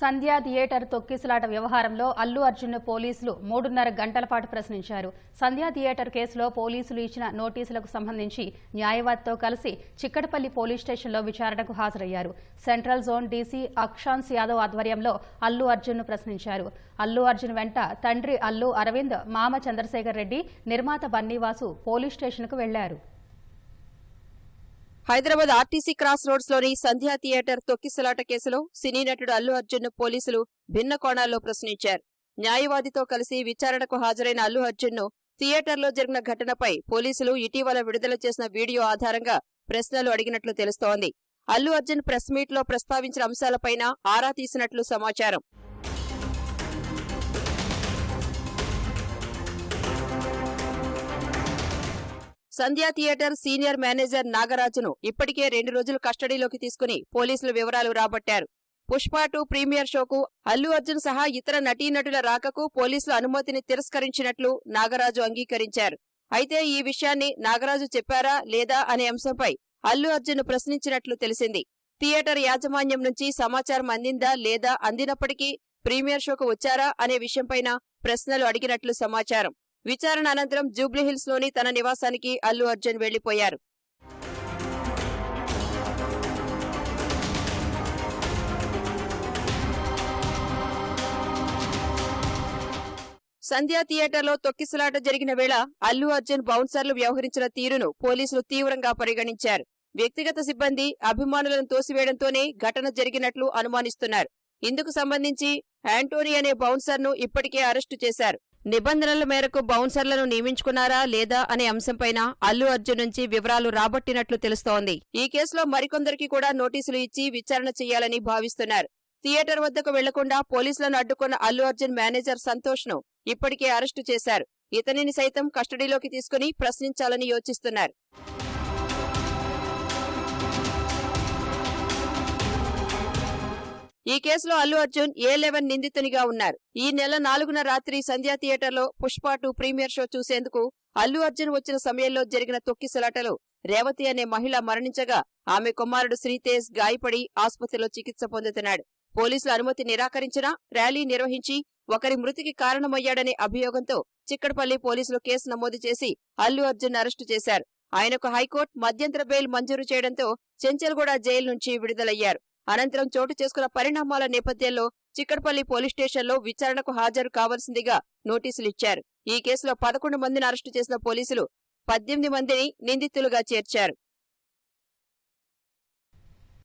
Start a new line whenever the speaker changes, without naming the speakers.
సంధ్యా theatre తొక్కిసలాట వ్యవహారంలో అల్లు అర్జున్ను పోలీసులు మూడున్నర గంటల పాటు ప్రశ్నించారు. సంధ్యా థియేటర్ కేసులో పోలీసులు ఇచ్చిన నోటీసులకు సంబంధించి న్యాయవాదితో కలిసి చిక్కడపల్లి పోలీస్ స్టేషన్లో విచారణకు హాజరయ్యారు. Central zone DC Akshansh Yadav ఆధ్వర్యంలో అల్లు అర్జున్ను ప్రశ్నించారు. అల్లు అర్జున్ వెంట తండ్రి అల్లు అరవింద్ మామ చంద్రశేఖర్ రెడ్డి నిర్మాత బన్నీవాసు పోలీస్ స్టేషన్కు వెళ్ళారు.
హైదరాబాద్ ఆర్టీసీ క్రాస్ రోడ్స్లోని సంధ్యా థియేటర్ తొక్కిసలాట కేసులో సినీ నటుడు అల్లు అర్జున్ను పోలీసులు భిన్న కోణాల్లో ప్రశ్నించారు. న్యాయవాదితో కలిసి విచారణకు హాజరైన అల్లు అర్జున్ను థియేటర్లో జరిగిన ఘటనపై పోలీసులు ఇటీవల విడుదల చేసిన వీడియో ఆధారంగా ప్రశ్నలు అడిగినట్లు తెలుస్తోంది. అల్లు అర్జున్ ప్రెస్ మీట్లో ప్రస్తావించిన అంశాలపైన ఆరా తీసినట్లు సమాచారం. సంధ్యా థియేటర్ సీనియర్ మేనేజర్ నాగరాజును ఇప్పటికే రెండు రోజులు కస్టడీలోకి తీసుకుని పోలీసులు వివరాలు రాబట్టారు. పుష్ప టూ ప్రీమియర్ షోకు అల్లు అర్జున్ సహా ఇతర నటీనటుల రాకకు పోలీసులు అనుమతిని తిరస్కరించినట్లు నాగరాజు అంగీకరించారు. అయితే ఈ విషయాన్ని నాగరాజు చెప్పారా లేదా అనే అంశంపై అల్లు అర్జున్ ప్రశ్నించినట్లు తెలిసింది. థియేటర్ యాజమాన్యం నుంచి సమాచారం అందిందా లేదా అందినప్పటికీ ప్రీమియర్ షోకు వచ్చారా అనే విషయంపైన ప్రశ్నలు అడిగినట్లు సమాచారం. విచారణ అనంతరం జూబ్లీహిల్స్లోని తన నివాసానికి అల్లు అర్జున్ వెళ్ళిపోయారు సంధ్యా థియేటర్లో తొక్కిసలాట జరిగిన వేళ అల్లు అర్జున్ బౌన్సర్లు వ్యవహరించిన తీరును పోలీసులు తీవ్రంగా పరిగణించారు. వ్యక్తిగత సిబ్బంది అభిమానులను తోసివేయడంతోనే ఘటన జరిగినట్లు అనుమానిస్తున్నారు. ఇందుకు సంబంధించి యాంటోనీ అనే బౌన్సర్ను ఇప్పటికే అరెస్టు చేశారు. నిబంధనల మేరకు బౌన్సర్లను నియమించుకున్నారా లేదా అనే అంశంపైన అల్లు అర్జున్ నుంచి వివరాలు రాబట్టినట్లు తెలుస్తోంది. ఈ కేసులో మరికొందరికి కూడా నోటీసులు ఇచ్చి విచారణ చేయాలని భావిస్తున్నారు. థియేటర్ వద్దకు వెళ్ళకుండా పోలీసులను అడ్డుకున్న అల్లు అర్జున్ మేనేజర్ సంతోష్ను ఇప్పటికే అరెస్టు చేశారు. ఇతనిని సైతం కస్టడీలోకి తీసుకుని ప్రశ్నించాలని యోచిస్తున్నారు. ఈ కేసులో అల్లు అర్జున్ ఏ లెవెన్ నిందితునిగా ఉన్నారు. ఈ నెల నాలుగున రాత్రి సంధ్యా థియేటర్లో పుష్ప టూ ప్రీమియర్ షో చూసేందుకు అల్లు అర్జున్ వచ్చిన సమయంలో జరిగిన తొక్కిసలాటలో రేవతి అనే మహిళ మరణించగా ఆమె కుమారుడు శ్రీతేజ్ గాయపడి ఆసుపత్రిలో చికిత్స పొందుతున్నాడు. పోలీసుల అనుమతి నిరాకరించినా ర్యాలీ నిర్వహించి ఒకరి మృతికి కారణమయ్యాడనే అభియోగంతో చిక్కడపల్లి పోలీసులు కేసు నమోదు చేసి అల్లు అర్జున్ అరెస్టు చేశారు. ఆయనకు హైకోర్టు మధ్యంతర బెయిల్ మంజూరు చేయడంతో చెంచల్గూడ జైలు నుంచి విడుదలయ్యారు. అనంతరం చోటు చేసుకున్న పరిణామాల నేపథ్యంలో చిక్కడపల్లి పోలీస్ స్టేషన్లో విచారణకు హాజరు కావాల్సిందిగా నోటీసులు ఇచ్చారు. ఈ కేసులో పదకొండు మందిని అరెస్టు చేసిన పోలీసులు పద్దెనిమిది మందిని నిందితులుగా చేర్చారు.